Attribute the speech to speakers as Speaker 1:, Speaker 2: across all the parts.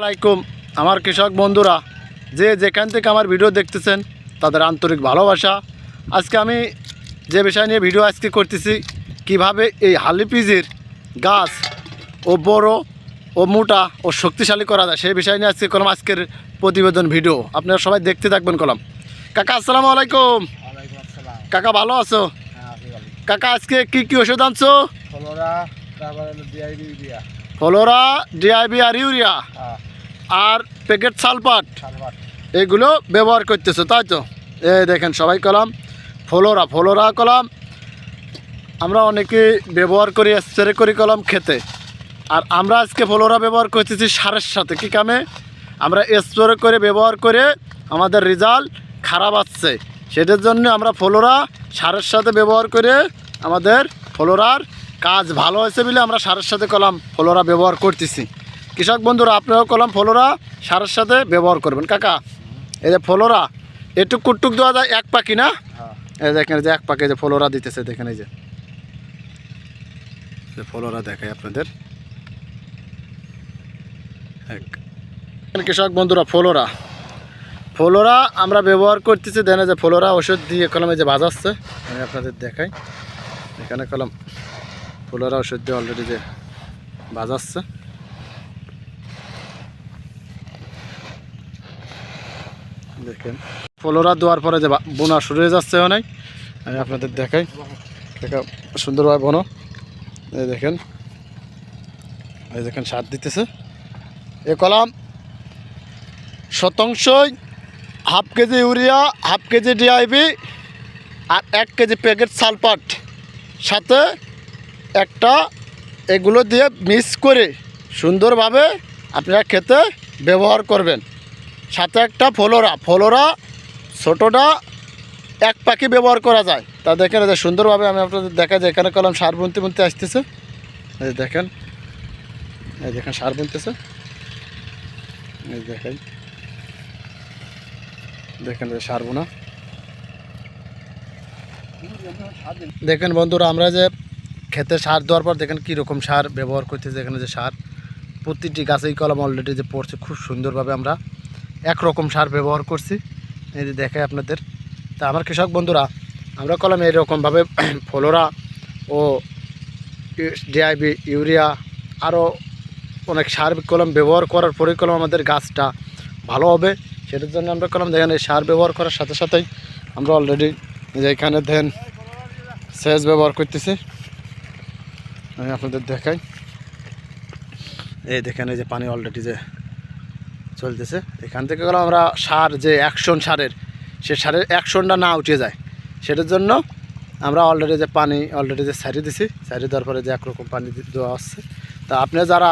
Speaker 1: আলাইকুম আমার কৃষক বন্ধুরা যে যেখান থেকে আমার ভিডিও দেখতেছেন তাদের আন্তরিক ভালোবাসা। আজকে আমি যে বিষয় নিয়ে ভিডিও আজকে করতেছি কীভাবে এই হালি পিজির গাছ ও বড় ও মোটা ও শক্তিশালী করা যায় সেই বিষয় নিয়ে আজকে করলাম আজকের প্রতিবেদন ভিডিও। আপনারা সবাই দেখতে থাকবেন কলাম। কাকা আসসালামু। আলাইকুম কাকা ভালো আছো?
Speaker 2: হ্যাঁ
Speaker 1: কাকা আজকে কি কি ওষুধ আনছো?
Speaker 2: ফলোরা ডিআইবি
Speaker 1: আর ইউরিয়া
Speaker 2: হ্যাঁ।
Speaker 1: আর প্যাকেট
Speaker 2: সালবাট
Speaker 1: এগুলো ব্যবহার করতেছো তাই তো? এই দেখেন সবাই কলাম ফলোরা ফলোরা কলাম। আমরা অনেকে ব্যবহার করি স্প্রে করি কলাম খেতে। আর আমরা আজকে ফলোরা ব্যবহার করতেছি সারের সাথে কি কামে? আমরা স্প্রে করে ব্যবহার করে আমাদের রেজাল্ট খারাপ আসছে। সেটার জন্য আমরা ফলোরা সারের সাথে ব্যবহার করে আমাদের ফলোরার কাজ ভালো হয়েছে বলে আমরা সারের সাথে কলাম ফলোরা ব্যবহার করতেছি। কৃষক বন্ধুরা, আপনারাও কলাম ফলোরা সারের সাথে ব্যবহার করবেন। কাকা, এই যে ফলোরা, এটুক কুটুক দেওয়া যায় এক পাখি না? এই দেখেন যে এক পাখি যে ফলোরা দিতেছে, দেখেন এই যে। ফলোরা দেখায় আপনাদের। কৃষক বন্ধুরা, ফলোরা। ফলোরা আমরা ব্যবহার করতেছি, দেন যে ফলোরা ওষুধ দিয়ে কলমে যে বাজাচ্ছে আমি আপনাদের দেখাই। এখানে কলম ফলোরা ওষুধ দিয়ে অলরেডি যে বাজাচ্ছে। দেখেন। ফলোরা দেওয়ার পরে যে বোনা শুরু হয়ে যাচ্ছে অনেক। আমি আপনাদের দেখাই। দেখা, সুন্দরভাবে বনো। এই দেখেন। এই দেখেন, সার দিতেছে। এ কলাম শতাংশই half KG urea, half KG DAP আর এক কেজি প্যাকেট সালফাট। সাথে একটা এগুলো দিয়ে মিক্স করে সুন্দরভাবে আপনারা খেতে ব্যবহার করবেন। সাথে একটা ফলোরা ফলোরা ছোটোটা এক পাখি ব্যবহার করা যায়। তা দেখেন যে সুন্দরভাবে আমি আপনাদের দেখা যায় এখানে কলম সার বুনতে বুনতে আসতেছে। এই দেখেন এই দেখেন সার বুনতেছে। এই দেখেন দেখেন সার বোনা। দেখেন বন্ধুরা, আমরা যে খেতে সার দেওয়ার পর দেখেন কীরকম সার ব্যবহার করতেছে এখানে যে সার। প্রতিটি গাছেই কলম অলরেডি যে পড়ছে, খুব সুন্দরভাবে আমরা একরকম সার ব্যবহার করছি। এই যে দেখাই আপনাদের। তা আমার কৃষক বন্ধুরা, আমরা কলম এইরকমভাবে ফলোরা ও ডিআইবি ইউরিয়া আরও অনেক সার কলম ব্যবহার করার পরে কলম আমাদের গাছটা ভালো হবে। সেটার জন্য আমরা কলম দেখেন এই সার ব্যবহার করার সাথে সাথেই আমরা অলরেডি এখানে দেন সেচ ব্যবহার করতেছি। আমি আপনাদের দেখাই। এই দেখেন, এই যে পানি অলরেডি যে চলতেছে। এখান থেকে গেলে আমরা সার, যে অ্যাকশন সারের, সে সারের অ্যাকশনটা না উঠে যায়। সেটার জন্য আমরা অলরেডি যে পানি অলরেডি যে সারিয়ে দিছি সারিয়ে দেওয়ার পরে যে একরকম পানি দেওয়া হচ্ছে। তা আপনি যারা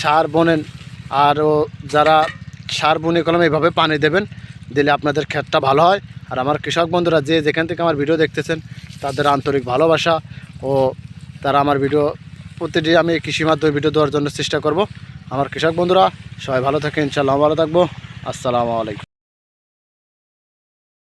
Speaker 1: সার বোনেন, আরও যারা সার বুনে কলম এইভাবে পানি দেবেন, দিলে আপনাদের ক্ষেতটা ভালো হয়। আর আমার কৃষক বন্ধুরা যে যেখান থেকে আমার ভিডিও দেখতেছেন, তাদের আন্তরিক ভালোবাসা ও তারা আমার ভিডিও, প্রতিটি আমি কৃষি মাধ্যমে ভিডিও দেওয়ার জন্য চেষ্টা করব। আমার কৃষক বন্ধুরা, সবাই ভালো থাকে ইনশাল্লাহ ভালো থাকব। আসসালামু আলাইকুম।